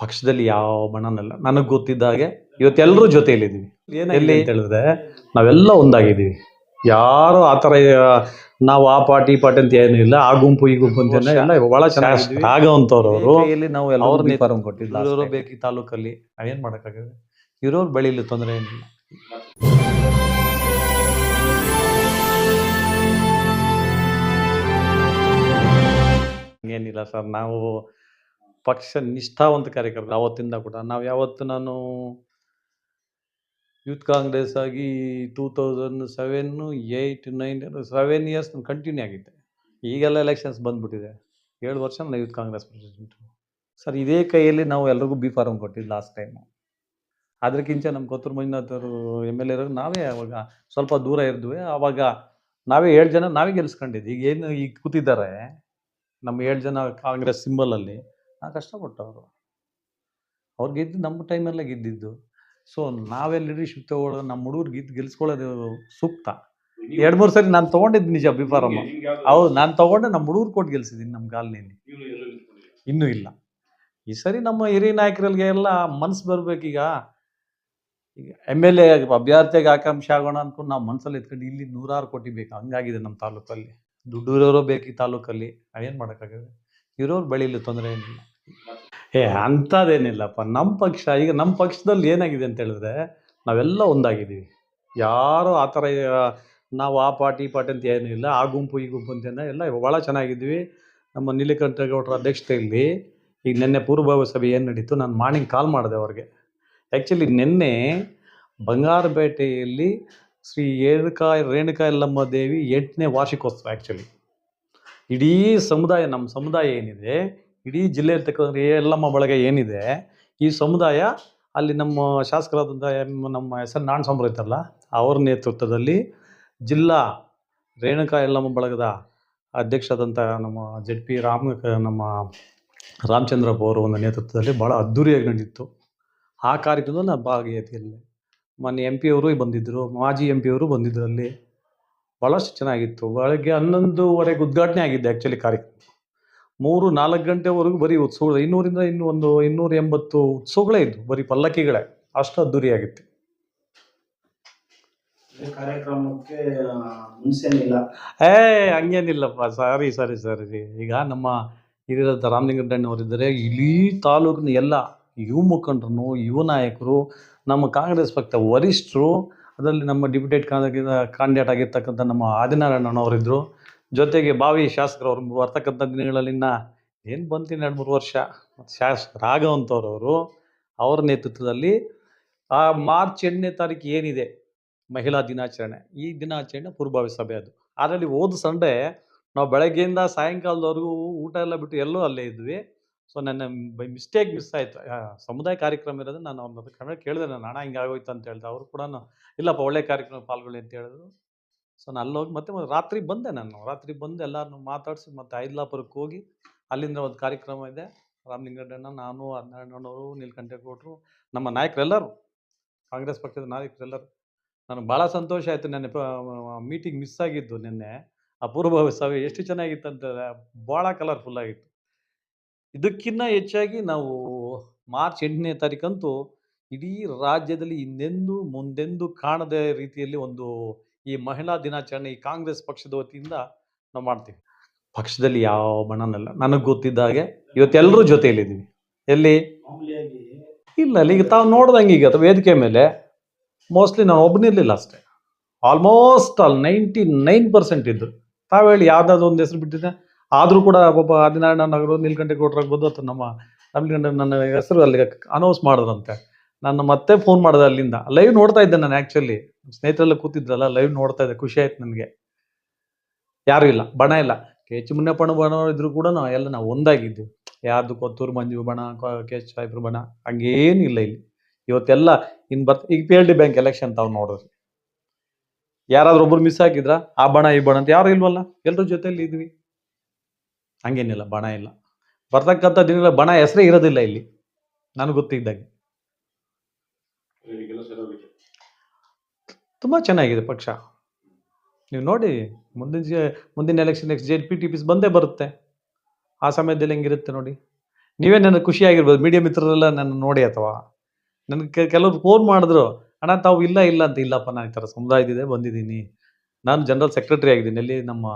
ಪಕ್ಷದಲ್ಲಿ ಯಾವ ಬಣ್ಣನಲ್ಲ ನನಗೆ ಗೊತ್ತಿದ್ದ ಹಾಗೆ ಇವತ್ತೆಲ್ಲರೂ ಜೊತೆಯಲ್ಲಿದ್ದೀವಿ. ಎಲ್ಲಿ? ಅಂತ ಹೇಳಿದ್ರೆ ನಾವೆಲ್ಲ ಒಂದಾಗಿದ್ದೀವಿ. ಯಾರು ಆ ಥರ ನಾವು ಆ ಪಾರ್ಟಿ ಈ ಪಾರ್ಟಿ ಅಂತ ಏನು ಇಲ್ಲ ಆ ಗುಂಪು ಈ ಗುಂಪು ಅಂತ. ಎಲ್ಲ ಬಹಳ ಚೆನ್ನಾಗಿ ಆಗವಂತವ್ರು ಅವರು ನಾವು ಅವ್ರ ಎಲ್ಲ ಫಾರಂ ಕೊಟ್ಟಿಲ್ಲ ಇವರು ಬೇಕು ಈ ತಾಲೂಕಲ್ಲಿ. ನಾವೇನ್ ಮಾಡೋಕ್ಕಾಗತ್ತೆ ಇರೋರು ಬೆಳೀಲಿ ತೊಂದರೆ ಏನಿಲ್ಲ. ಏನಿಲ್ಲ ಸರ್ ನಾವು ಪಕ್ಷ ನಿಷ್ಠಾವಂತ ಕಾರ್ಯಕರ್ತರು ಅವತ್ತಿಂದ ಕೂಡ. ನಾವು ಯಾವತ್ತು ನಾನು ಯೂತ್ ಕಾಂಗ್ರೆಸ್ ಆಗಿ two thousand seven eight nine seven years continue ಆಗಿದ್ದೆ. ಈಗೆಲ್ಲ ಎಲೆಕ್ಷನ್ಸ್ ಬಂದ್ಬಿಟ್ಟಿದೆ. ಏಳು ವರ್ಷ ನಾನು ಯೂತ್ ಕಾಂಗ್ರೆಸ್ ಪ್ರೆಸಿಡೆಂಟು ಸರ್, ಇದೇ ಕೈಯಲ್ಲಿ ನಾವು ಎಲ್ರಿಗೂ ಬಿ ಫಾರಂ ಕೊಟ್ಟಿದ್ದು ಲಾಸ್ಟ್ ಟೈಮು ಅದಕ್ಕಿಂತ ನಮ್ಮ ಕೊತ್ತೂರು ಮಂಜುನಾಥ್ ಅವರು ಎಂ ಎಲ್ ಎರು ನಾವೇ ಅವಾಗ ಸ್ವಲ್ಪ ದೂರ ಇದ್ವಿ ಆವಾಗ ನಾವೇ ಏಳು ಜನ ನಾವೇ ಗೆಲ್ಸ್ಕೊಂಡಿದ್ದು ಈಗ ಏನು, ಈಗ ಕೂತಿದ್ದಾರೆ ನಮ್ಮ ಏಳು ಜನ ಕಾಂಗ್ರೆಸ್ ಸಿಂಬಲಲ್ಲಿ ಕಷ್ಟಪಟ್ಟವರು. ಅವ್ರು ಗೆದ್ದು ನಮ್ಮ ಟೈಮಲ್ಲೇ ಗೆದ್ದಿದ್ದು. ಸೊ ನಾವೇ ಲೀಡರ್ಶಿಪ್ ತಗೊಳ್ಳೋದು ನಮ್ಮ ಹುಡುಗರು ಗೆದ್ದು ಗೆಲ್ಸ್ಕೊಳ್ಳೋದು ಸೂಕ್ತ. ಎರಡು ಮೂರು ಸರಿ ನಾನು ತೊಗೊಂಡಿದ್ದು ನಿಜ ಬಿಫಾರಮ್ಮ ಹೌದು ನಾನು ತಗೊಂಡೆ ನಮ್ಮ ಹುಡುಗರು ಕೊಟ್ಟು ಗೆಲ್ಸಿದ್ದೀನಿ ನಮ್ಮ ಗಾಲಿನಲ್ಲಿ ಇನ್ನೂ ಇಲ್ಲ. ಈ ಸರಿ ನಮ್ಮ ಹಿರಿಯ ನಾಯಕರಿಗೆ ಎಲ್ಲ ಮನಸ್ಸು ಬರಬೇಕೀಗ ಈಗ. ಎಂ ಎಲ್ ಎ ಅಭ್ಯರ್ಥಿಗೆ ಆಕಾಂಕ್ಷೆ ಆಗೋಣ ಅನ್ಕೊಂಡು ನಾವು ಮನ್ಸಲ್ಲಿ ಎತ್ಕೊಂಡು ಇಲ್ಲಿ ನೂರಾರು ಕೋಟಿ ಬೇಕು. ಹಂಗಾಗಿದೆ ನಮ್ಮ ತಾಲೂಕಲ್ಲಿ. ದುಡ್ಡು ಇರೋರು ಬೇಕು ಈ ತಾಲೂಕಲ್ಲಿ. ನಾವೇನು ಮಾಡೋಕ್ಕಾಗತ್ತೆ ಇರೋರು ಬೆಳೀಲಿ ತೊಂದರೆ ಏನಿಲ್ಲ. ಏ, ಅಂಥದ್ದೇನಿಲ್ಲಪ್ಪ. ನಮ್ಮ ಪಕ್ಷ, ಈಗ ನಮ್ಮ ಪಕ್ಷದಲ್ಲಿ ಏನಾಗಿದೆ ಅಂತ ಹೇಳಿದ್ರೆ, ನಾವೆಲ್ಲ ಒಂದಾಗಿದ್ದೀವಿ. ಯಾರು ಆ ಥರ ನಾವು ಆ ಪಾರ್ಟಿ, ಈ ಪಾರ್ಟಿ ಅಂತ ಏನೂ ಇಲ್ಲ, ಆ ಗುಂಪು, ಈ ಗುಂಪು ಅಂತ ಎಲ್ಲ ಭಾಳ ಚೆನ್ನಾಗಿದ್ವಿ ನಮ್ಮ ನೀಲಕಂಠೇಗೌಡರ ಅಧ್ಯಕ್ಷತೆಯಲ್ಲಿ ಈಗ ನಿನ್ನೆ ಪೂರ್ವಭಾವಿ ಸಭೆ ಏನು ನಡೀತು, ನಾನು ಮಾರ್ನಿಂಗ್ ಕಾಲ್ ಮಾಡಿದೆ ಅವ್ರಿಗೆ. ಆ್ಯಕ್ಚುಲಿ ನಿನ್ನೆ ಬಂಗಾರಪೇಟೆಯಲ್ಲಿ ಶ್ರೀ ರೇಣುಕಾ ರೇಣುಕಾ ಯಲ್ಲಮ್ಮ ದೇವಿ ಎಂಟನೇ ವಾರ್ಷಿಕೋತ್ಸವ ಆ್ಯಕ್ಚುಲಿ ಇಡೀ ಸಮುದಾಯ, ನಮ್ಮ ಸಮುದಾಯ ಏನಿದೆ ಇಡೀ ಜಿಲ್ಲೆ ಇರ್ತಕ್ಕಂಥ ಯಲ್ಲಮ್ಮ ಬಳಗ ಏನಿದೆ, ಈ ಸಮುದಾಯ ಅಲ್ಲಿ ನಮ್ಮ ಶಾಸಕರಾದಂಥ ನಮ್ಮ ಎಸ್ ಎನ್ ನಾಣ್ ಸಾಂಬ್ರ ಇತ್ತಲ್ಲ, ಅವ್ರ ನೇತೃತ್ವದಲ್ಲಿ ಜಿಲ್ಲಾ ರೇಣುಕಾ ಯಲ್ಲಮ್ಮ ಬಳಗದ ಅಧ್ಯಕ್ಷರಾದಂಥ ನಮ್ಮ ಜೆಡ್ ಪಿ ರಾಮ್ ನಮ್ಮ ರಾಮಚಂದ್ರಪ್ಪ ಅವರ ಒಂದು ನೇತೃತ್ವದಲ್ಲಿ ಭಾಳ ಅದ್ಧೂರಿಯಾಗಿ ನಡೆದಿತ್ತು. ಆ ಕಾರ್ಯಕ್ರಮದಲ್ಲಿ ನಾನು ಭಾಗಿಯಾತಿಯಲ್ಲಿ ಮೊನ್ನೆ ಎಂ ಪಿ ಅವರು ಬಂದಿದ್ದರು, ಮಾಜಿ ಎಂ ಪಿ ಅವರು ಬಂದಿದ್ದರು ಅಲ್ಲಿ ಭಾಳಷ್ಟು ಚೆನ್ನಾಗಿತ್ತು. ಬೆಳಗ್ಗೆ ಹನ್ನೊಂದುವರೆಗೆ ಉದ್ಘಾಟನೆ ಆಗಿದ್ದೆ ಆ್ಯಕ್ಚುಲಿ ಕಾರ್ಯಕ್ರಮ. ಮೂರು ನಾಲ್ಕು ಗಂಟೆವರೆಗೂ ಬರೀ ಉತ್ಸವಗಳು ಇನ್ನೂರಿಂದ ಇನ್ನೂ ಒಂದು ಇನ್ನೂರ ಎಂಬತ್ತು ಉತ್ಸವಗಳೇ ಇದ್ವು ಬರೀ ಪಲ್ಲಕ್ಕಿಗಳೇ ಅಷ್ಟು ಅದ್ದೂರಿ ಕಾರ್ಯಕ್ರಮಕ್ಕೆ ಮುಂಚೆನಿಲ್ಲ ಏ ಹಂಗೇನಿಲ್ಲಪ್ಪ ಸಾರಿ ಸಾರಿ ಸಾರಿ ಈಗ ನಮ್ಮ ಹಿರಿಯರಾದ ರಾಮಲಿಂಗಣ್ಣವರಿದ್ದರೆ ಇಡೀ ತಾಲೂಕಿನ ಎಲ್ಲ ಯುವ ಮುಖಂಡರು ಯುವ ನಾಯಕರು ನಮ್ಮ ಕಾಂಗ್ರೆಸ್ ಪಕ್ಷ ವರಿಷ್ಠರು ಅದರಲ್ಲಿ ನಮ್ಮ ಡಿಪ್ಯೂಟೇಟ್ ಕಾಂಡಿಡೇಟ್ ಆಗಿರ್ತಕ್ಕಂಥ ನಮ್ಮ ಆದಿನಾರಾಯಣನವರಿದ್ದರು ಜೊತೆಗೆ ಬಾವಿ ಶಾಸಕರು ಅವ್ರು ಬರ್ತಕ್ಕಂಥ ದಿನಗಳಲ್ಲಿನ ಏನು ಬಂತೀನಿ ಎರಡು ಮೂರು ವರ್ಷ ಶಾಸಕರಾಗವಂಥವ್ರವರು ಅವ್ರ ನೇತೃತ್ವದಲ್ಲಿ ಆ ಮಾರ್ಚ್ ಎಂಟನೇ ತಾರೀಕು ಏನಿದೆ ಮಹಿಳಾ ದಿನಾಚರಣೆ. ಈ ದಿನಾಚರಣೆ ಪೂರ್ವಭಾವಿ ಸಭೆ ಅದು. ಅದರಲ್ಲಿ ಹೋದ ಸಂಡೆ ನಾವು ಬೆಳಗ್ಗೆಯಿಂದ ಸಾಯಂಕಾಲದವರೆಗೂ ಊಟ ಎಲ್ಲ ಬಿಟ್ಟು ಎಲ್ಲೋ ಅಲ್ಲೇ ಇದ್ವಿ. ಸೊ ನನ್ನ ಬೈ ಮಿಸ್ಟೇಕ್ ಮಿಸ್ ಆಯಿತು. ಸಮುದಾಯ ಕಾರ್ಯಕ್ರಮ ಇರೋದು ನಾನು ಅವ್ರನ್ನ ಕನ್ನಡ ಕೇಳಿದೆ, ನಾನು ಹಣ ಹಿಂಗೆ ಆಗೋಯ್ತು ಅಂತ ಹೇಳಿದೆ. ಅವರು ಕೂಡ ಇಲ್ಲಪ್ಪ, ಒಳ್ಳೆ ಕಾರ್ಯಕ್ರಮ ಪಾಲ್ಗೊಳ್ಳಿ ಅಂತ ಹೇಳಿದ್ರು. ಸೊ ನಾನು ಅಲ್ಲಿ ಹೋಗಿ ಮತ್ತೆ ರಾತ್ರಿ ಬಂದೆ ನಾನು. ರಾತ್ರಿ ಬಂದು ಎಲ್ಲರನ್ನು ಮಾತಾಡಿಸಿ ಮತ್ತೆ ಐದ್ಲಾಪುರಕ್ಕೆ ಹೋಗಿ ಅಲ್ಲಿಂದ ಒಂದು ಕಾರ್ಯಕ್ರಮ ಇದೆ. ರಾಮಲಿಂಗಣ್ಣನ ನಾನು ಹದಿನಾರಣ್ಣವರು ನೀಲಕಂಠೇಗೌಡರು, ನಮ್ಮ ನಾಯಕರೆಲ್ಲರೂ, ಕಾಂಗ್ರೆಸ್ ಪಕ್ಷದ ನಾಯಕರೆಲ್ಲರೂ. ನನಗೆ ಭಾಳ ಸಂತೋಷ ಆಯಿತು ನೆನ್ನೆ ಮೀಟಿಂಗ್ ಮಿಸ್ ಆಗಿದ್ದು ನಿನ್ನೆ. ಅಪೂರ್ವಭಾವಿ ಸಭೆ. ಎಷ್ಟು ಚೆನ್ನಾಗಿತ್ತು ಅಂತಂದರೆ ಭಾಳ ಕಲರ್ಫುಲ್ ಆಗಿತ್ತು. ಇದಕ್ಕಿಂತ ಹೆಚ್ಚಾಗಿ ನಾವು ಮಾರ್ಚ್ ಎಂಟನೇ ತಾರೀಕಂತೂ ಇಡೀ ರಾಜ್ಯದಲ್ಲಿ ಇನ್ನೆಂದೂ ಮುಂದೆಂದೂ ಕಾಣದ ರೀತಿಯಲ್ಲಿ ಒಂದು ಈ ಮಹಿಳಾ ದಿನಾಚರಣೆ ಈ ಕಾಂಗ್ರೆಸ್ ಪಕ್ಷದ ವತಿಯಿಂದ ನಾವು ಮಾಡ್ತೀವಿ. ಪಕ್ಷದಲ್ಲಿ ಯಾವ ಬಣ್ಣನಲ್ಲ, ನನಗೆ ಗೊತ್ತಿದ್ದ ಹಾಗೆ ಇವತ್ತೆಲ್ಲರೂ ಜೊತೆಯಲ್ಲಿದ್ದೀವಿ. ಎಲ್ಲಿ? ಇಲ್ಲ, ಅಲ್ಲಿ ಈಗ ತಾವು ನೋಡ್ದಂಗೆ ಈಗ ಅಥವಾ ವೇದಿಕೆ ಮೇಲೆ ಮೋಸ್ಟ್ಲಿ ನಾನು ಒಬ್ಬನಿರ್ಲಿಲ್ಲ ಅಷ್ಟೇ. Almost all ninety nine percent ಇದ್ರು. ತಾವು ಹೇಳಿ ಯಾವ್ದಾದ್ರು ಒಂದು ಹೆಸರು ಬಿಟ್ಟಿದ್ದೆ ಆದರೂ ಕೂಡ ಒಬ್ಬ ಆದಿನಾರಾಯಣ ನಗರ ನೀಲ್ಕಂಠೆ ಆಗ್ಬೋದು ಅಥವಾ ನಮ್ಮ ನಮ್ಲಿಗಂಡ ನನ್ನ ಹೆಸರು ಅಲ್ಲಿಗೆ ಅನೌನ್ಸ್ ಮಾಡಿದ್ರಂತೆ. ನಾನು ಮತ್ತೆ ಫೋನ್ ಮಾಡಿದೆ ಅಲ್ಲಿಂದ. ಲೈವ್ ನೋಡ್ತಾ ಇದ್ದೆ ನಾನು ಆ್ಯಕ್ಚುಲಿ ಸ್ನೇಹಿತರೆಲ್ಲ ಕೂತಿದ್ರಲ್ಲ ಲೈವ್ ನೋಡ್ತಾ ಇದ್ದೆ. ಖುಷಿ ಆಯ್ತು ನನಗೆ. ಯಾರು ಇಲ್ಲ, ಬಣ ಇಲ್ಲ. ಕೆ ಎಚ್ ಮುನ್ನಪ್ಪಣ ಬಣ ಇದ್ರು ಕೂಡ ನಾವು ಎಲ್ಲ ನಾವು ಒಂದಾಗಿದ್ದು ಯಾರ್ದು ಕೊತ್ತೂರು ಮಂಜು ಬಣ, ಕೆ ಎಚ್ ಸಾಹೇಬ್ರ ಬಣ, ಹಂಗೇನು ಇಲ್ಲ ಇಲ್ಲಿ. ಇವತ್ತೆಲ್ಲ ಇನ್ನು ಬರ್ತ, ಈಗ P L D bank election ತಾವು ನೋಡಿದ್ರಿ ಯಾರಾದ್ರೂ ಒಬ್ರು ಮಿಸ್ ಆಗಿದ್ರ, ಆ ಬಣ, ಈ ಬಣ ಅಂತ ಯಾರು ಇಲ್ವಲ್ಲ? ಎಲ್ಲರ ಜೊತೆಯಲ್ಲಿ ಇದ್ವಿ. ಹಂಗೇನಿಲ್ಲ, ಬಣ ಇಲ್ಲ. ಬರ್ತಕ್ಕಂಥ ದಿನಗಳ ಬಣ ಹೆಸರೇ ಇರೋದಿಲ್ಲ ಇಲ್ಲಿ. ನನಗೆ ಗೊತ್ತಿದ್ದಾಗೆ. ತುಂಬ ಚೆನ್ನಾಗಿದೆ ಪಕ್ಷ. ನೀವು ನೋಡಿ, ಮುಂದಿನ ಮುಂದಿನ election next Z P T Ps ಬಂದೇ ಬರುತ್ತೆ. ಆ ಸಮಯದಲ್ಲಿ ಹೆಂಗಿರುತ್ತೆ ನೋಡಿ. ನೀವೇ ನನಗೆ ಖುಷಿಯಾಗಿರ್ಬೋದು ಮೀಡಿಯಾ ಮಿತ್ರರೆಲ್ಲ ನನ್ನ ನೋಡಿ ಅಥವಾ? ನನಗೆ ಕೆಲವರು ಫೋನ್ ಮಾಡಿದ್ರು, ಅಣ್ಣ, ತಾವು ಇಲ್ಲ ಇಲ್ಲ ಅಂತ, ಇಲ್ಲಪ್ಪ, ನಾನು ಈ ಥರ ಸಮುದಾಯದಿದೆ ಬಂದಿದ್ದೀನಿ. ನಾನು ಜನರಲ್ ಸೆಕ್ರೆಟರಿ ಆಗಿದ್ದೀನಿ. ಅಲ್ಲಿ ನಮ್ಮ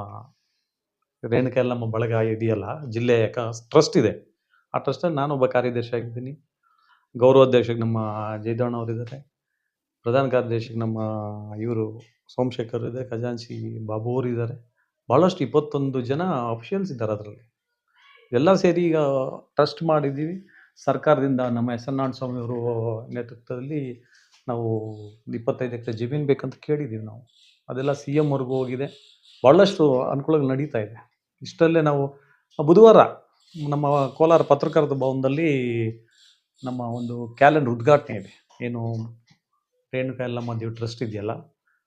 ರೇಣುಕಾ ನಮ್ಮ ಬಳಗ ಇದೆಯಲ್ಲ ಜಿಲ್ಲೆಯ ಟ್ರಸ್ಟ್ ಇದೆ. ಆ ಟ್ರಸ್ಟಲ್ಲಿ ನಾನು ಒಬ್ಬ ಕಾರ್ಯದರ್ಶಿ ಆಗಿದ್ದೀನಿ. ಗೌರವಾಧ್ಯಕ್ಷಕ್ಕೆ ನಮ್ಮ ಜಯದಣ್ಣ ಅವರಿದ್ದಾರೆ ಪ್ರಧಾನ ಕಾರ್ಯದರ್ಶಿ ನಮ್ಮ ಇವರು ಸೋಮಶೇಖರ್ ಇದೆ, ಖಜಾಂಚಿ ಬಾಬು ಅವರು ಇದ್ದಾರೆ. ಭಾಳಷ್ಟು ಇಪ್ಪತ್ತೊಂದು ಜನ ಅಫಿಷಿಯಲ್ಸ್ ಇದ್ದಾರೆ ಅದರಲ್ಲಿ. ಎಲ್ಲ ಸೇರಿ ಈಗ ಟ್ರಸ್ಟ್ ಮಾಡಿದ್ದೀವಿ. ಸರ್ಕಾರದಿಂದ ನಮ್ಮ ಎಸ್ ಎನ್ ಸ್ವಾಮಿ ಅವರು ನೇತೃತ್ವದಲ್ಲಿ ನಾವು ಇಪ್ಪತ್ತೈದು ಎಕರೆ ಜಮೀನು ಬೇಕಂತ ಕೇಳಿದ್ದೀವಿ ನಾವು. ಅದೆಲ್ಲ ಸಿ ಎಮ್ವರೆಗೂ ಹೋಗಿದೆ. ಭಾಳಷ್ಟು ಅನುಕೂಲಗಳು ನಡೀತಾ ಇದೆ. ಇಷ್ಟರಲ್ಲೇ ನಾವು ಬುಧವಾರ ನಮ್ಮ ಕೋಲಾರ ಪತ್ರಕರ್ತ ಭವನದಲ್ಲಿ ನಮ್ಮ ಒಂದು ಕ್ಯಾಲೆಂಡರ್ ಉದ್ಘಾಟನೆ ಇದೆ. ಏನು ರೇಣುಕಾ ಎಲ್ಲಮ್ಮ ದೇವ್ ಟ್ರಸ್ಟ್ ಇದೆಯಲ್ಲ?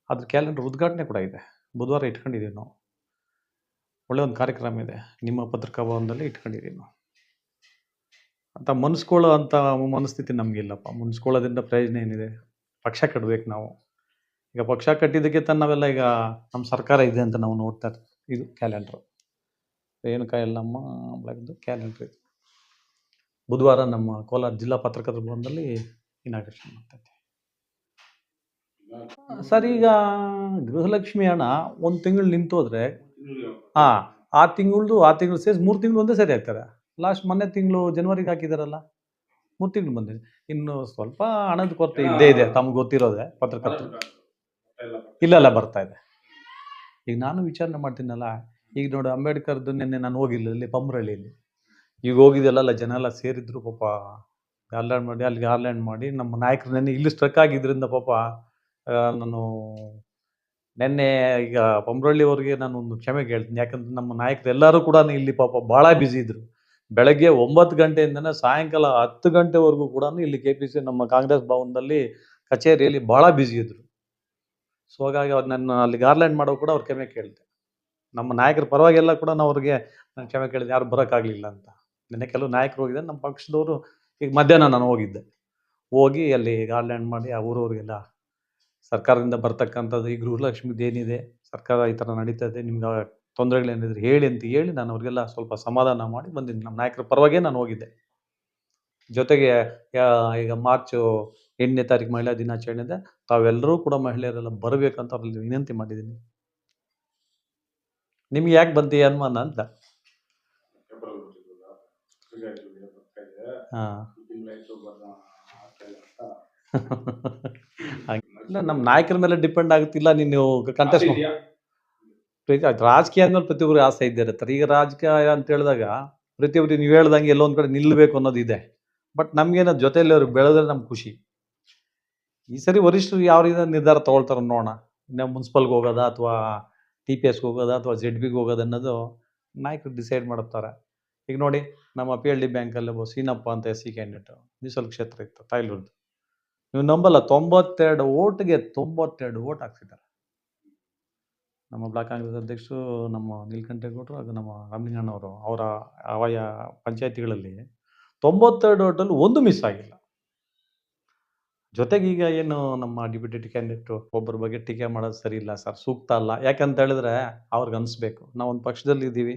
ಅದ್ರ ಕ್ಯಾಲೆಂಡರ್ ಉದ್ಘಾಟನೆ ಕೂಡ ಇದೆ. ಬುಧವಾರ ಇಟ್ಕೊಂಡಿದ್ದೀವಿ ನಾವು. ಒಳ್ಳೆ ಒಂದು ಕಾರ್ಯಕ್ರಮ ಇದೆ. ನಿಮ್ಮ ಪತ್ರಿಕಾ ಭವನದಲ್ಲಿ ಇಟ್ಕೊಂಡಿದ್ದೀವಿ ನಾವು. ಅಂತ ಮನ್ಸ್ಕೊಳ್ಳೋ ಅಂತ ಮನಸ್ಥಿತಿ ನಮಗಿಲ್ಲಪ್ಪ. ಮುನ್ಸ್ಕೊಳ್ಳೋದ್ರಿಂದ ಪ್ರಯೋಜನ ಏನಿದೆ? ಪಕ್ಷ ಕಟ್ಟಬೇಕು ನಾವು. ಈಗ ಪಕ್ಷ ಕಟ್ಟಿದ್ದಕ್ಕೆ ತನ್ನ ನಾವೆಲ್ಲ ಈಗ ನಮ್ಮ ಸರ್ಕಾರ ಇದೆ ಅಂತ ನಾವು ನೋಡ್ತಾ ಇದು ಕ್ಯಾಲೆಂಡ್ರು ರೇಣುಕಾ ಎಲ್ಲಮ್ಮ ಬೆಳಗ್ದು ಕ್ಯಾಲೆಂಡ್ರ್ ಇದು. ಬುಧವಾರ ನಮ್ಮ ಕೋಲಾರ ಜಿಲ್ಲಾ ಪತ್ರಕರ್ತರ ಭವನದಲ್ಲಿ ಇನಾಗ್ರೇಷನ್ ಮಾಡ್ತಾ ಇದ್ದೀವಿ ಸರ್, ಈಗ ಗೃಹಲಕ್ಷ್ಮಿ ಹಣ ಒಂದು ತಿಂಗಳು ನಿಂತೋದ್ರೆ ಹಾಂ ಆ ತಿಂಗಳದು ಆ ತಿಂಗಳು ಸೇರಿಸಿ ಮೂರು ತಿಂಗಳು ಒಂದೇ ಸರಿ ಆಗ್ತಾರೆ? ಲಾಸ್ಟ್ ಮೊನ್ನೆ ತಿಂಗಳು ಜನವರಿಗೆ ಹಾಕಿದಾರಲ್ಲ, ಮೂರು ತಿಂಗಳು ಬಂದಿದೆ ಇನ್ನು ಸ್ವಲ್ಪ ಹಣದ ಕೊರತೆ ಇದ್ದೇ ಇದೆ, ತಮ್ಗೆ ಗೊತ್ತಿರೋದೆ, ಪತ್ರಕರ್ತರು. ಇಲ್ಲ ಇಲ್ಲ, ಬರ್ತಾ ಇದೆ. ಈಗ ನಾನು ವಿಚಾರಣೆ ಮಾಡ್ತೀನಲ್ಲ, ಈಗ ನೋಡಿ ಅಂಬೇಡ್ಕರ್ದು ನಿನ್ನೆ ನಾನು ಹೋಗಿಲ್ಲ, ಇಲ್ಲಿ ಪಂಬ್ರಳ್ಳಿಯಲ್ಲಿ ಈಗ ಹೋಗಿದ್ದೆಲ್ಲ ಜನ ಎಲ್ಲ ಸೇರಿದ್ರು ಪಾಪ ಗಾರ್ಲ್ಯಾಂಡ್ ಮಾಡಿ ಅಲ್ಲಿ ಗಾರ್ಲ್ಯಾಂಡ್ ಮಾಡಿ, ನಮ್ಮ ನಾಯಕರು ನೆನ್ನೆ ಇಲ್ಲಿ ಸ್ಟ್ರಕ್ ಆಗಿದ್ರಿಂದ ಪಾಪ ನಾನು ನೆನ್ನೆ ಈಗ ಪಂಬ್ರಳ್ಳಿಯವ್ರಿಗೆ ನಾನು ಒಂದು ಕ್ಷಮೆ ಕೇಳ್ತೀನಿ. ಯಾಕಂದ್ರೆ ನಮ್ಮ ನಾಯಕರು ಎಲ್ಲರೂ ಕೂಡ ಇಲ್ಲಿ ಪಾಪ ಭಾಳ ಬ್ಯುಸಿ ಇದ್ರು. ಬೆಳಗ್ಗೆ ಒಂಬತ್ತು ಗಂಟೆಯಿಂದನೇ ಸಾಯಂಕಾಲ ಹತ್ತು ಗಂಟೆವರೆಗೂ ಕೂಡ ಇಲ್ಲಿ ಕೆ ಪಿ ಸಿ ನಮ್ಮ ಕಾಂಗ್ರೆಸ್ ಭವನದಲ್ಲಿ ಕಚೇರಿಯಲ್ಲಿ ಭಾಳ ಬ್ಯುಸಿ ಇದ್ರು. ಸೊ ಹಾಗಾಗಿ ಅವ್ರು ನನ್ನ ಅಲ್ಲಿ ಗಾರ್ಲ್ಯಾಂಡ್ ಮಾಡೋ ಕೂಡ ಅವ್ರ ಕ್ಷಮೆ ಕೇಳಿದೆ. ನಮ್ಮ ನಾಯಕರ ಪರವಾಗಿಲ್ಲ ಕೂಡ ನಾವು ಅವ್ರಿಗೆ ನಾನು ಕ್ಷಮೆ ಕೇಳಿದೆ. ಯಾರು ಬರೋಕ್ಕಾಗಲಿಲ್ಲ ಅಂತ. ನಿನ್ನೆ ಕೆಲವು ನಾಯಕರು ಹೋಗಿದ್ದೆ ನಮ್ಮ ಪಕ್ಷದವರು ಈಗ ಮಧ್ಯಾಹ್ನ ನಾನು ಹೋಗಿದ್ದೆ. ಹೋಗಿ ಅಲ್ಲಿ ಗಾರ್ಲ್ಯಾಂಡ್ ಮಾಡಿ ಆ ಊರವ್ರಿಗೆಲ್ಲ ಸರ್ಕಾರದಿಂದ ಬರ್ತಕ್ಕಂಥದ್ದು ಈ ಗೃಹಲಕ್ಷ್ಮಿದು ಏನಿದೆ ಸರ್ಕಾರ ಈ ಥರ ನಡೀತಾ ಇದೆ ನಿಮ್ಗೆ ತೊಂದರೆಗಳೇನಿದ್ರೆ ಹೇಳಿ ಅಂತ ಹೇಳಿ ನಾನು ಅವ್ರಿಗೆಲ್ಲ ಸ್ವಲ್ಪ ಸಮಾಧಾನ ಮಾಡಿ ಬಂದಿದ್ದೀನಿ ನಮ್ಮ ನಾಯಕರ ಪರವಾಗಿ ನಾನು ಹೋಗಿದ್ದೆ. ಜೊತೆಗೆ ಈಗ ಮಾರ್ಚು ಎಂಟನೇ ತಾರೀಕು ಮಹಿಳಾ ದಿನಾಚರಣೆ ಇದೆ ತಾವೆಲ್ಲರೂ ಕೂಡ ಮಹಿಳೆಯರೆಲ್ಲ ಬರಬೇಕಂತ ಅವ್ರಲ್ಲಿ ವಿನಂತಿ ಮಾಡಿದ್ದೀನಿ. ನಿಮ್ಗೆ ಯಾಕೆ ಬಂತಿ ಅನುಮಾನ ಅಂತ? ಹಾಂ. ಇಲ್ಲ ನಮ್ಮ ನಾಯಕರ ಮೇಲೆ ಡಿಪೆಂಡ್ ಆಗುತ್ತಿಲ್ಲ ನೀನು ಕಂಟೆಸ್ಟ್ ರಾಜಕೀಯ ಅಂದ್ಮೇಲೆ ಪ್ರತಿಯೊಬ್ಬರು ಆಸೆ ಇದ್ದೇ ಇರುತ್ತಾರೆ. ಈಗ ರಾಜಕೀಯ ಅಂತ ಹೇಳಿದಾಗ ಪ್ರತಿಯೊಬ್ಬರು ನೀವು ಹೇಳ್ದಂಗೆ ಎಲ್ಲೊಂದ್ ಕಡೆ ನಿಲ್ಲಬೇಕು ಅನ್ನೋದು ಇದೆ. ಬಟ್ ನಮ್ಗೇನ ಜೊತೆಯಲ್ಲಿ ಅವ್ರು ಬೆಳೆದ್ರೆ ನಮ್ಗೆ ಖುಷಿ. ಈ ಸರಿ ವರಿಷ್ಠರು ಯಾವ ರೀತಿ ನಿರ್ಧಾರ ತಗೊಳ್ತಾರ ನೋಡೋಣ. ಇನ್ನು ಮುನ್ಸಿಪಲ್ಗೆ ಹೋಗೋದಾ ಅಥವಾ ಟಿ ಪಿ ಎಸ್ಗೆ ಹೋಗೋದಾ ಅಥವಾ ಜೆಡ್ ಬಿಗೆ ಹೋಗೋದು ಅನ್ನೋದು ನಾಯಕರು ಡಿಸೈಡ್ ಮಾಡುತ್ತಾರೆ ಈಗ ನೋಡಿ ನಮ್ಮ ಪಿ ಎಲ್ ಡಿ ಬ್ಯಾಂಕಲ್ಲಿ ಒಬ್ಬ ಸೀನಪ್ಪ ಅಂತ ಎಸ್ ಸಿ ಕ್ಯಾಂಡಿಡೇಟ್ ಮೀಸಲು ಕ್ಷೇತ್ರ ಇತ್ತು ತಾಯ್ಲೂರ್ದು ನೀವು ನಂಬಲ್ಲ, ತೊಂಬತ್ತೆರಡು ಓಟ್ಗೆ ತೊಂಬತ್ತೆರಡು ಓಟ್ ಹಾಕ್ಸಿದ್ದಾರೆ. ನಮ್ಮ ಬ್ಲಾಕ್ ಕಾಂಗ್ರೆಸ್ ಅಧ್ಯಕ್ಷರು, ನಮ್ಮ ನೀಲಕಂಠೇಗೌಡರು ಹಾಗೂ ನಮ್ಮ ರಾಮಲಿಂಗಣ್ಣವರು ಅವರ ಆಯಾ ಪಂಚಾಯತಿಗಳಲ್ಲಿ ತೊಂಬತ್ತೆರಡು ಓಟಲ್ಲಿ ಒಂದು ಮಿಸ್ ಆಗಿಲ್ಲ. ಜೊತೆಗೆ ಈಗ ಏನು ನಮ್ಮ ಡಿಪ್ಯೂಟಿ ಕ್ಯಾಂಡಿಡೇಟು ಒಬ್ಬರ ಬಗ್ಗೆ ಟೀಕೆ ಮಾಡೋದು ಸರಿ ಇಲ್ಲ, ಸರ್ ಸೂಕ್ತ ಅಲ್ಲ. ಯಾಕಂತ ಹೇಳಿದ್ರೆ ಅವ್ರಿಗೆ ಅನಿಸ್ಬೇಕು. ನಾವು ಒಂದು ಪಕ್ಷದಲ್ಲಿ ಇದ್ದೀವಿ.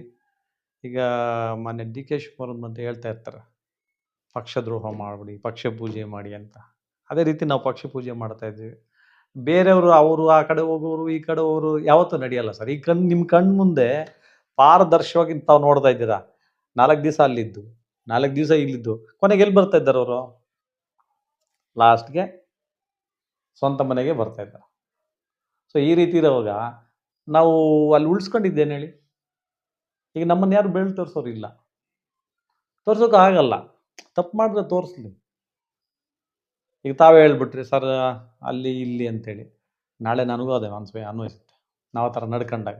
ಈಗ ಮೊನ್ನೆ ಡಿ ಕೆ ಶಿವಕುಮಾರ್ ಅಂತ ಹೇಳ್ತಾ ಇರ್ತಾರೆ. ಪಕ್ಷದ್ರೋಹ ಮಾಡಿಬಿಡಿ, ಪಕ್ಷ ಪೂಜೆ ಮಾಡಿ ಅಂತ. ಅದೇ ರೀತಿ ನಾವು ಪಕ್ಷಿ ಪೂಜೆ ಮಾಡ್ತಾ ಇದ್ದೀವಿ ಬೇರೆಯವರು ಅವರು ಆ ಕಡೆ ಹೋಗೋರು, ಈ ಕಡೆ ಹೋಗೋರು ಯಾವತ್ತೂ ನಡೆಯಲ್ಲ ಸರ್. ಈ ಕಣ್, ನಿಮ್ಮ ಕಣ್ಣು ಮುಂದೆ ಪಾರದರ್ಶವಾಗಿ ತಾವು ನೋಡ್ತಾ ಇದ್ದೀರಾ? ನಾಲ್ಕು ದಿವಸ ಅಲ್ಲಿದ್ದು, ನಾಲ್ಕು ದಿವಸ ಇಲ್ಲಿದ್ದು. ಕೊನೆಗೆ ಎಲ್ಲಿ ಬರ್ತಾ ಇದ್ದಾರೆ ಅವರು? ಲಾಸ್ಟ್ಗೆ ಸ್ವಂತ ಮನೆಗೆ ಬರ್ತಾ ಇದ್ದಾರೆ. ಸೊ ಈ ರೀತಿ ಇರೋವಾಗ ನಾವು ಅಲ್ಲಿ ಉಳಿಸ್ಕೊಂಡಿದ್ದೇನೆ ಹೇಳಿ? ಈಗ ನಮ್ಮನ್ನು ಯಾರು ಬೆಳ್ ತೋರಿಸೋರು ಇಲ್ಲ. ತೋರ್ಸೋಕೆ ಆಗಲ್ಲ. ತಪ್ಪು ಮಾಡಿದ್ರೆ ತೋರಿಸ್ಲಿ. ಈಗ ತಾವೇ ಹೇಳ್ಬಿಟ್ರಿ, ಸರ್, ಅಲ್ಲಿ ಇಲ್ಲಿ ಅಂತೇಳಿ. ನಾಳೆ ನನಗೂ ಅದೇ ಮನಸ್ಸು ಅನ್ವಯಿಸುತ್ತೆ. ನಾವು ಆ ಥರ ನಡ್ಕೊಂಡಾಗ.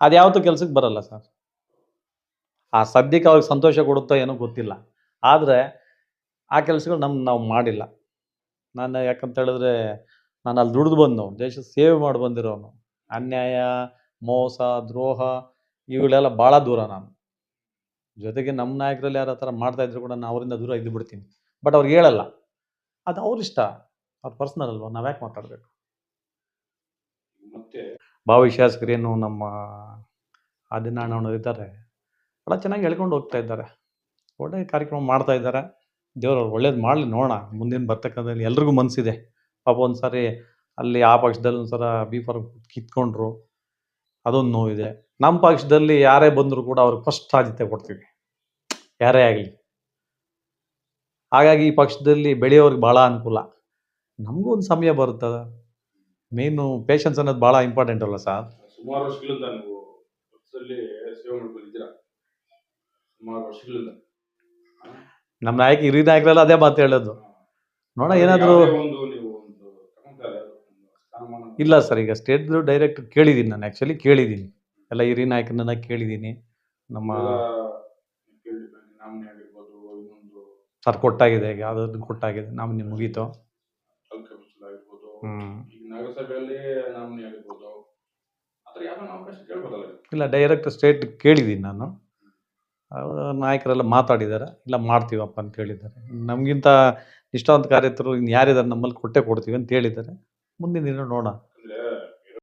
ಅದು ಯಾವತ್ತೂ ಕೆಲ್ಸಕ್ಕೆ ಬರಲ್ಲ, ಸರ್. ಆ ಸದ್ಯಕ್ಕೆ ಅವ್ರಿಗೆ ಸಂತೋಷ ಕೊಡುತ್ತೋ ಏನೋ ಗೊತ್ತಿಲ್ಲ. ಆದರೆ ಆ ಕೆಲಸಗಳು ನಮ್ಮ ನಾವು ಮಾಡಿಲ್ಲ. ನಾನು ಯಾಕಂತ ಹೇಳಿದ್ರೆ, ನಾನು ಅಲ್ಲಿ ದುಡಿದು ಬಂದು ದೇಶ ಸೇವೆ ಮಾಡಿ ಬಂದಿರೋನು. ಅನ್ಯಾಯ, ಮೋಸ, ದ್ರೋಹ, ಇವುಗಳೆಲ್ಲ ಭಾಳ ದೂರ ನಾನು. ಜೊತೆಗೆ ನಮ್ಮ ನಾಯಕರಲ್ಲಿ ಯಾರು ಆ ಥರ ಮಾಡ್ತಾ ಇದ್ರು ಕೂಡ ನಾನು ಅವರಿಂದ ದೂರ ಇದ್ದು ಬಿಡ್ತೀನಿ ಬಟ್ ಅವ್ರಿಗೆ ಹೇಳಲ್ಲ. ಅದು ಅವ್ರ ಇಷ್ಟ. ಅವ್ರ ಪರ್ಸನಲ್ ಅಲ್ವಾ? ನಾವು ಯಾಕೆ ಮಾತಾಡಬೇಕು? ಮತ್ತೆ ಭಾವಿ ಶಾಸಕರೇನು ನಮ್ಮ ಆದಿನಾರಾಯಣವ್ರು ಇದ್ದಾರೆ. ಭಾಳ ಚೆನ್ನಾಗಿ ಹೇಳ್ಕೊಂಡು ಹೋಗ್ತಾ ಇದ್ದಾರೆ. ಒಳ್ಳೆ ಕಾರ್ಯಕ್ರಮ ಮಾಡ್ತಾ ಇದ್ದಾರೆ. ದೇವ್ರವ್ರು ಒಳ್ಳೇದು ಮಾಡಲಿ ನೋಡೋಣ. ಮುಂದಿನ ಬರ್ತಕ್ಕಂಥದ್ದು ಎಲ್ರಿಗೂ ಮನಸ್ಸಿದೆ ಪಾಪ ಒಂದು ಸಾರಿ ಅಲ್ಲಿ ಆ ಪಕ್ಷದಲ್ಲಿ ಒಂದು ಸಲ ಬಿ ಫಾರ್ಮ್ ಕಿತ್ಕೊಂಡ್ರು. ಅದೊಂದು ನೋವಿದೆ. ನಮ್ಮ ಪಕ್ಷದಲ್ಲಿ ಯಾರೇ ಬಂದರೂ ಕೂಡ ಅವ್ರಿಗೆ ಫಸ್ಟ್ ಆದ್ಯತೆ ಕೊಡ್ತೀವಿ. ಯಾರೇ ಆಗಲಿ. ಹಾಗಾಗಿ ಈ ಪಕ್ಷದಲ್ಲಿ ಬೆಳೆಯೋರಿಗೆ ಭಾಳ ಅನುಕೂಲ. ನಮಗೂ ಒಂದು ಸಮಯ ಬರುತ್ತದ ಮೇನು ಪೇಷನ್ಸ್ ಅನ್ನೋದು ಭಾಳ ಇಂಪಾರ್ಟೆಂಟ್ ಅಲ್ಲ ಸರ್? ಸುಮಾರು ವರ್ಷಗಳಿಂದ ನೀವು ಪಕ್ಷದಲ್ಲಿ ಸೇವೆ ಮಾಡ್ಕೊಂಡಿದ್ದೀರಾ? ಸುಮಾರು ವರ್ಷಗಳಿಂದ. ನಮ್ಮ ನಾಯಕ ಹಿರಿಯ ನಾಯಕರೆಲ್ಲ ಅದೇ ಮಾತು ಹೇಳೋದು. ನೋಡೋಣ ಏನಾದರೂ ಇಲ್ಲ ಸರ್ ಈಗ ಸ್ಟೇಟ್ ಡೈರೆಕ್ಟ್ ಕೇಳಿದ್ದೀನಿ ನಾನು ಆ್ಯಕ್ಚುಲಿ ಕೇಳಿದ್ದೀನಿ ಎಲ್ಲ ಹಿರಿಯ ನಾಯಕರನ್ನ ಕೇಳಿದ್ದೀನಿ ನಮ್ಮ ನಾಮಿನಿ ಆಗಿರ್ಬೋದು ಇನ್ನೊಂದು ಸರ್ ಕೊಟ್ಟಾಗಿದೆ ಈಗ ಕೊಟ್ಟಾಗಿದೆ ಕೊಟ್ಟಾಗಿದೆ ನಾಮಿನಿ ಮುಗೀತು ಕೇಳ್ಬೋದಲ್ಲ ಇಲ್ಲ ಡೈರೆಕ್ಟ್ ಸ್ಟೇಟ್ ಕೇಳಿದ್ದೀನಿ ನಾನು. ನಾಯಕರೆಲ್ಲ ಮಾತಾಡಿದ್ದಾರೆ ಇಲ್ಲ ಮಾಡ್ತೀವಪ್ಪ ಅಂತ ಹೇಳಿದ್ದಾರೆ. ನಮಗಿಂತ ನಿಷ್ಠಾವಂತ ಕಾರ್ಯಕರ್ತರು ಇನ್ನು ಯಾರಿದ್ದಾರೆ ನಮ್ಮಲ್ಲಿ ಕೊಟ್ಟೆ ಕೊಡ್ತೀವಿ ಅಂತ ಹೇಳಿದ್ದಾರೆ. ಮುಂದಿನ ದಿನ ನೋಡೋಣ.